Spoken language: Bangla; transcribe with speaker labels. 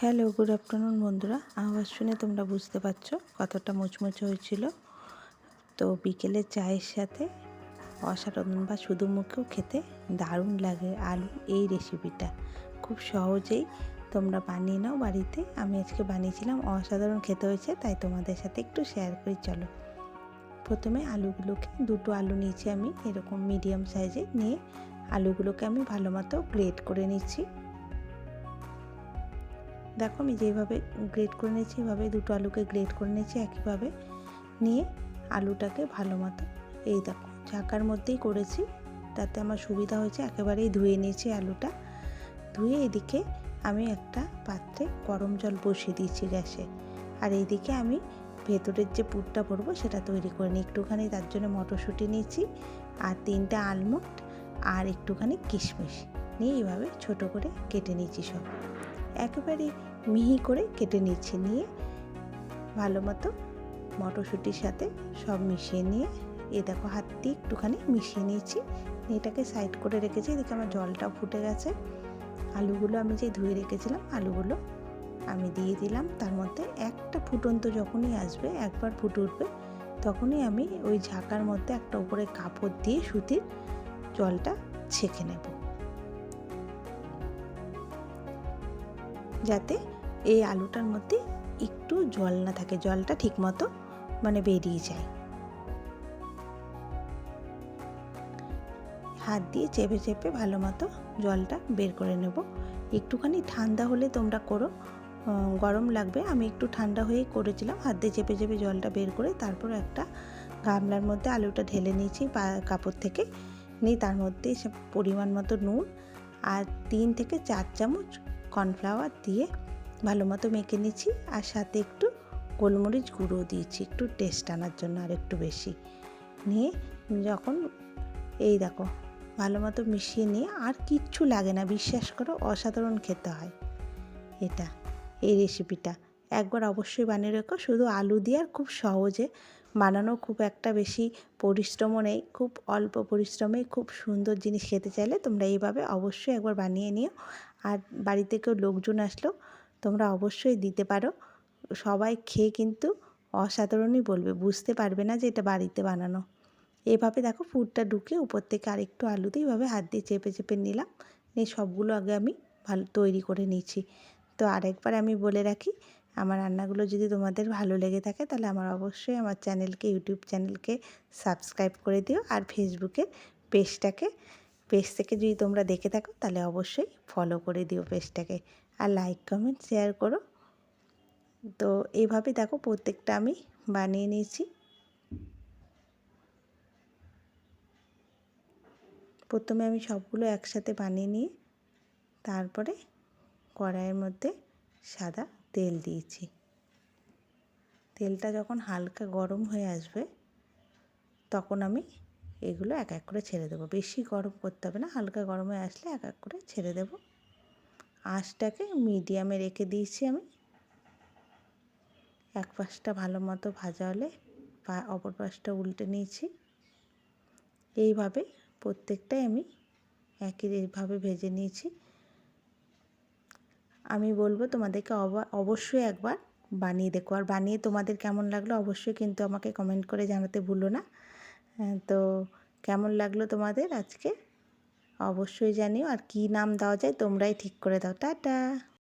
Speaker 1: হ্যালো গুড আফটারনুন বন্ধুরা। আওয়াজ শুনে তোমরা বুঝতে পারছ কতটা মুচমুচে হয়েছিল। তো বিকেলে চায়ের সাথে অসাধারণ বা শুধু মুখেও খেতে দারুণ লাগে আলু এই রেসিপিটা খুব সহজেই তোমরা বানিয়ে নাও বাড়িতে। আমি আজকে বানিয়েছিলাম, অসাধারণ খেতে হয়েছে, তাই তোমাদের সাথে একটু শেয়ার করি, চলো। প্রথমে আলুগুলোকে, দুটো আলু নিয়েছি আমি, এরকম মিডিয়াম সাইজে নিয়ে আলুগুলোকে আমি ভালো মতো গ্রেট করে নিচ্ছি। দেখো আমি যেভাবে গ্রেট করে নিয়েছি, এভাবে দুটো আলুকে গ্রেট করে নিয়েছি একইভাবে। নিয়ে আলুটাকে ভালো মতো এই দেখো চাকার মধ্যেই করেছি, তাতে আমার সুবিধা হয়েছে, একেবারেই ধুয়ে নিয়েছি আলুটা। ধুয়ে এদিকে আমি একটা পাত্রে গরম জল বসিয়ে দিয়েছি গ্যাসে। আর এইদিকে আমি ভেতরের যে পুরটা ভরবো সেটা তৈরি করে নিই। একটুখানি তার জন্য মটরশুঁটি নিয়েছি, আর তিনটা আলমন্ড, আর একটুখানি কিশমিশ। নিয়ে এইভাবে ছোট করে কেটে নিয়েছি সব। একেবারে মিহি করে কেটে নিচ্ছি নিয়ে ভালো মতো মটরশুঁটির সাথে সব মিশিয়ে নিয়ে এ দেখো হাত দিয়ে একটুখানি মিশিয়ে নিয়েছি। এটাকে সাইড করে রেখেছি, এদিকে আমার জলটাও ফুটে গেছে। আলুগুলো আমি যে ধুয়ে রেখেছিলাম, আলুগুলো আমি দিয়ে দিলাম। তার মধ্যে একটা ফুটন্ত যখনই আসবে, একবার ফুটে উঠবে, তখনই আমি ওই ঝাঁকার মধ্যে একটা উপরে কাপড় দিয়ে সুতির জলটা ছেঁকে নেব। যাতে এই আলুটার মধ্যে একটু জল না থাকে, জলটা ঠিকমতো মানে বেরিয়ে যায়। হাত দিয়ে চেপে চেপে ভালো মতো জলটা বের করে নেব। একটুখানি ঠান্ডা হলে তোমরা করো। গরম লাগবে, আমি একটু ঠান্ডা হয়েই করেছিলাম। হাত দিয়ে চেপে চেপে জলটা বের করে তারপর একটা গামলার মধ্যে আলুটা ঢেলে নিয়েছি কাপড় থেকে। নিয়ে তার মধ্যে পরিমাণ মতো নুন আর তিন থেকে চার চামচ কর্নফ্লাওয়ার দিয়ে ভালো মতো মেখে নিচ্ছি আর সাথে একটু গোলমরিচ গুঁড়ো দিয়েছি, একটু টেস্ট আনার জন্য আর একটু বেশি। নিয়ে যখন এই দেখো, ভালো মতো মিশিয়ে নিয়ে আর কিচ্ছু লাগে না, বিশ্বাস করো অসাধারণ খেতে হয়। এটা, এই রেসিপিটা একবার অবশ্যই বানিয়ে রেখো, শুধু আলু দিয়ে আর খুব সহজে বানানো, খুব একটা বেশি পরিশ্রমও নেই, খুব অল্প পরিশ্রমে খুব সুন্দর জিনিস খেতে চাইলে তোমরা এইভাবে অবশ্যই একবার বানিয়ে নিও। আর বাড়িতে কেউ লোকজন আসলেও তোমরা অবশ্যই দিতে পারো। সবাই খেয়ে কিন্তু অসাধারণই বলবে, বুঝতে পারবে না যে এটা বাড়িতে বানানো। এভাবে দেখো ফুডটা ঢুকে উপর থেকে আরেকটু আলু দিয়ে এইভাবে হাত দিয়ে চেপে চেপে নিলাম। নিয়ে সবগুলো আগে আমি ভালো তৈরি করে নিয়েছি তো আরেকবার আমি বলে রাখি, আমার রান্নাগুলো যদি তোমাদের ভালো লেগে থাকে তাহলে আমার অবশ্যই আমার চ্যানেলকে, ইউটিউব চ্যানেলকে সাবস্ক্রাইব করে দিও আর ফেসবুকের পেজটাকে, পেজ থেকে যদি তোমরা দেখে থাকো তাহলে অবশ্যই ফলো করে দিও পেজটাকে। আর লাইক কমেন্ট শেয়ার করো। তো এইভাবে দেখো প্রত্যেকটা আমি বানিয়ে নিয়েছি। প্রথমে আমি সবগুলো একসাথে বানিয়ে নিয়ে তারপরে কড়াইয়ের মধ্যে সাদা তেল দিয়েছি। তেলটা যখন হালকা গরম হয়ে আসবে, তখন আমি এগুলো এক এক করে ছেড়ে দেবো। বেশি গরম করতে হবে না, হালকা গরম আসলে এক এক করে ছেড়ে দেব। আঁচটাকে মিডিয়ামে রেখে দিয়েছি আমি। এক পাশটা ভালো মতো ভাজা হলে অপর পাশটা উল্টে নিয়েছি। এইভাবে প্রত্যেকটাই আমি একইভাবে ভেজে নিয়েছি। আমি বলব তোমাদেরকে অবশ্যই একবার বানিয়ে দেখো। আর বানিয়ে তোমাদের কেমন লাগল অবশ্যই কিন্তু আমাকে কমেন্ট করে জানাতে ভুলো না। তো কেমন লাগল তোমাদের আজকে? অবশ্যই জানিও। আর কি নাম দেওয়া যায় তোমরাই ঠিক করে দাও। টাটা!